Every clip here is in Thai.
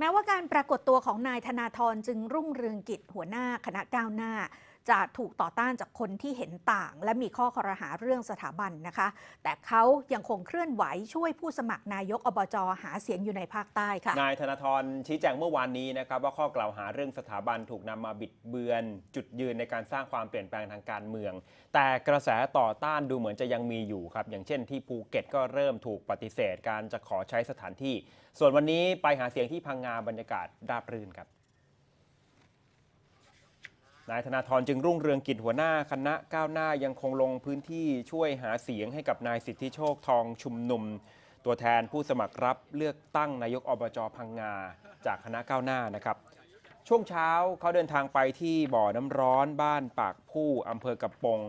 แม้ว่าการปรากฏตัวของนายธนาธรจึงรุ่งเรืองกิจหัวหน้าคณะก้าวหน้าจะถูกต่อต้านจากคนที่เห็นต่าง และมีข้อคอรหาเรื่องสถาบันนะคะ แต่เขายังคงเคลื่อนไหวช่วยผู้สมัครนายกอบจหาเสียงอยู่ในภาคใต้ค่ะ นายธนาธรชี้แจงเมื่อวานนี้นะครับว่าข้อกล่าวหาเรื่องสถาบันถูกนำมาบิดเบือน จุดยืนในการสร้างความเปลี่ยนแปลงทางการเมือง แต่กระแสต่อต้านดูเหมือนจะยังมีอยู่ครับอย่างเช่นที่ภูเก็ตก็เริ่มถูกปฏิเสธการจะขอใช้สถานที่ ส่วนวันนี้ไปหาเสียงที่พังงาบรรยากาศราบรื่นครับ นายธนาธรจึงรุ่งเรืองกิจหัวหน้าคณะก้าวหน้ายังคงลงพื้นที่ช่วยหาเสียงให้กับนายสิทธิโชคทองชุมนุม ตัวแทนผู้สมัครรับเลือกตั้งนายกอบจพังงา จากคณะก้าวหน้านะครับ ช่วงเช้าเขาเดินทางไปที่บ่อน้ำร้อนบ้านปากผู้อำเภอกระปง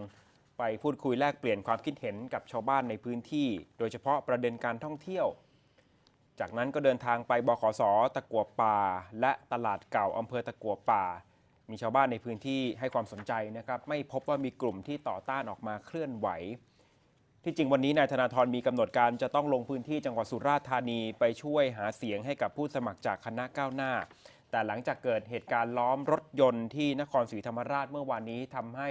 ไปพูดคุยแลกเปลี่ยนความคิดเห็นกับชาวบ้านในพื้นที่ โดยเฉพาะประเด็นการท่องเที่ยว จากนั้นก็เดินทางไปบขสตะกัวป่า และตลาดเก่าอำเภอตะกัวป่า มีชาวบ้านในพื้นที่ให้ความสนใจนะครับ ไม่พบว่ามีกลุ่มที่ต่อต้านออกมาเคลื่อนไหว ที่จริงวันนี้นายธนาธรมีกำหนดการจะต้องลงพื้นที่จังหวัดสุราษฎร์ธานีไปช่วยหาเสียงให้กับผู้สมัครจากคณะก้าวหน้า แต่หลังจากเกิดเหตุการณ์ล้อมรถยนต์ที่นครศรีธรรมราชเมื่อวานนี้ทำให้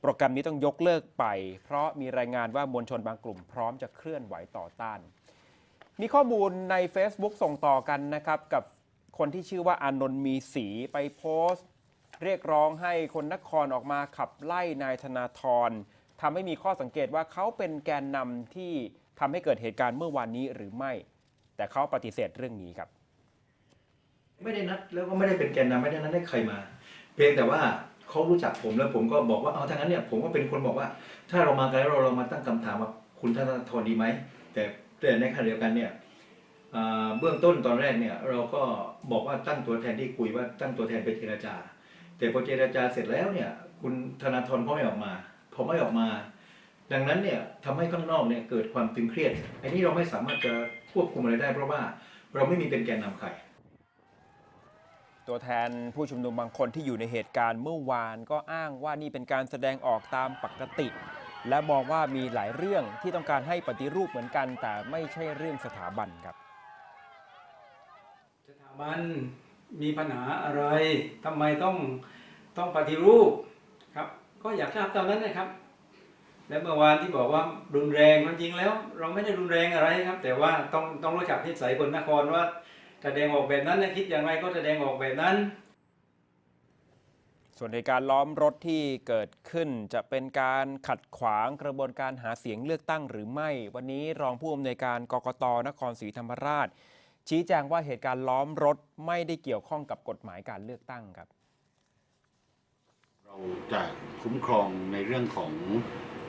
โปรแกรมนี้ต้องยกเลิกไป เพราะมีรายงานว่ามวลชนบางกลุ่มพร้อมจะเคลื่อนไหวต่อต้าน มีข้อมูลใน Facebook ส่งต่อกันนะครับกับคนที่ชื่อว่าอานนท์มีสีไปโพสต์ เรียกร้องให้คนนครออกมาขับไล่นายธนาธรทำให้มีข้อสังเกตว่าเขาเป็นแกนนำที่ทำให้เกิดเหตุการณ์เมื่อวานนี้หรือไม่ แต่เขาปฏิเสธเรื่องนี้ครับ ไม่ได้นัดแล้วก็ไม่ได้เป็นแกนนำไม่ได้นัดให้ใครมา เพียงแต่ว่าเขารู้จักผมแล้วผมก็บอกว่าเอาทางนั้นเนี่ยผมก็เป็นคนบอกว่า ถ้าเรามากันแล้วเราเรามาตั้งคำถามว่าคุณธนาธรดีไหมแต่แต่ในขณะเดียวกันเนี่ยเบื้องต้นตอนแรกเนี่ยเราก็บอกว่าตั้งตัวแทนที่คุยว่าตั้งตัวแทนไปเจรจา แต่พอเจรจาเสร็จแล้วเนี่ยคุณธนาธรเขาไม่ออกมาพอไม่ออกมา ดังนั้นเนี่ยทำให้ข้างนอกเนี่ยเกิดความตึงเครียด อันนี้เราไม่สามารถจะควบคุมอะไรได้เพราะว่าเราไม่มีเป็นแกนนำใครตัวแทนผู้ชุมนุมบางคนที่อยู่ในเหตุการณ์เมื่อวานก็อ้างว่านี่เป็นการแสดงออกตามปกติ และมองว่ามีหลายเรื่องที่ต้องการให้ปฏิรูปเหมือนกัน แต่ไม่ใช่เรื่องสถาบันครับ สถาบัน มีปัญหาอะไรทำไมต้องต้องปฏิรูปครับ ก็อยากทราบเท่านั้นนะครับ และเมื่อวานที่บอกว่ารุนแรงความจริงแล้ว เราไม่ได้รุนแรงอะไรครับ แต่ว่าต้องต้องรู้จักนิสัยคนนครว่าแสดงออกแบบนั้นนะคิดอย่างไรก็แสดงออกแบบนั้น ส่วนในการล้อมรถที่เกิดขึ้น จะเป็นการขัดขวางกระบวนการหาเสียงเลือกตั้งหรือไม่ วันนี้รองผู้อำนวยการกกตนครศรีธรรมราช ชี้แจงว่าเหตุการณ์ล้อมรถไม่ได้เกี่ยวข้องกับกฎหมายการเลือกตั้งครับ เราจะคุ้มครองในเรื่องของ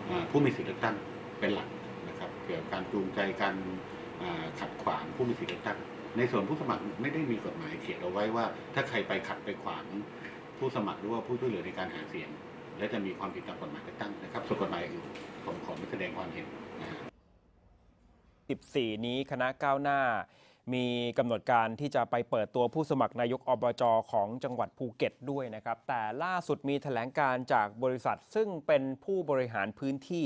อาผู้มีสิทธิเลือกตั้งเป็นหลักนะครับเกี่ยวกับการจูงใจการอ่าขัดขวางผู้มีสิทธิเลือกตั้ง ในส่วนผู้สมัครไม่ได้มีกฎหมายเขียนเอาไว้ว่า ถ้าใครไปขัดไปขวางผู้สมัครหรือว่าผู้ช่วยเหลือในการหาเสียง และจะมีความผิดตามกฎหมายเลือกตั้งนะครับส่วนกฎหมายอื่นผมขอไม่แสดงความเห็นนะฮะ14 นี้คณะก้าวหน้า มีกำหนดการที่จะไปเปิดตัวผู้สมัครนายกอบจของจังหวัดภูเก็ตด้วยนะครับ แต่ล่าสุดมีแถลงการจากบริษัทซึ่งเป็นผู้บริหารพื้นที่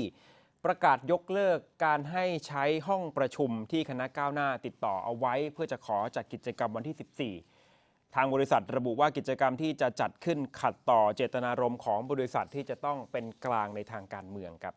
ประกาศยกเลิกการให้ใช้ห้องประชุมที่คณะก้าวหน้าติดต่อเอาไว้ เพื่อจะขอจัดกิจกรรมวันที่ 14ทางบริษัทระบุว่ากิจกรรมที่จะจัดขึ้นขัดต่อเจตนารมณ์ของบริษัทที่จะต้องเป็นกลางในทางการเมืองครับ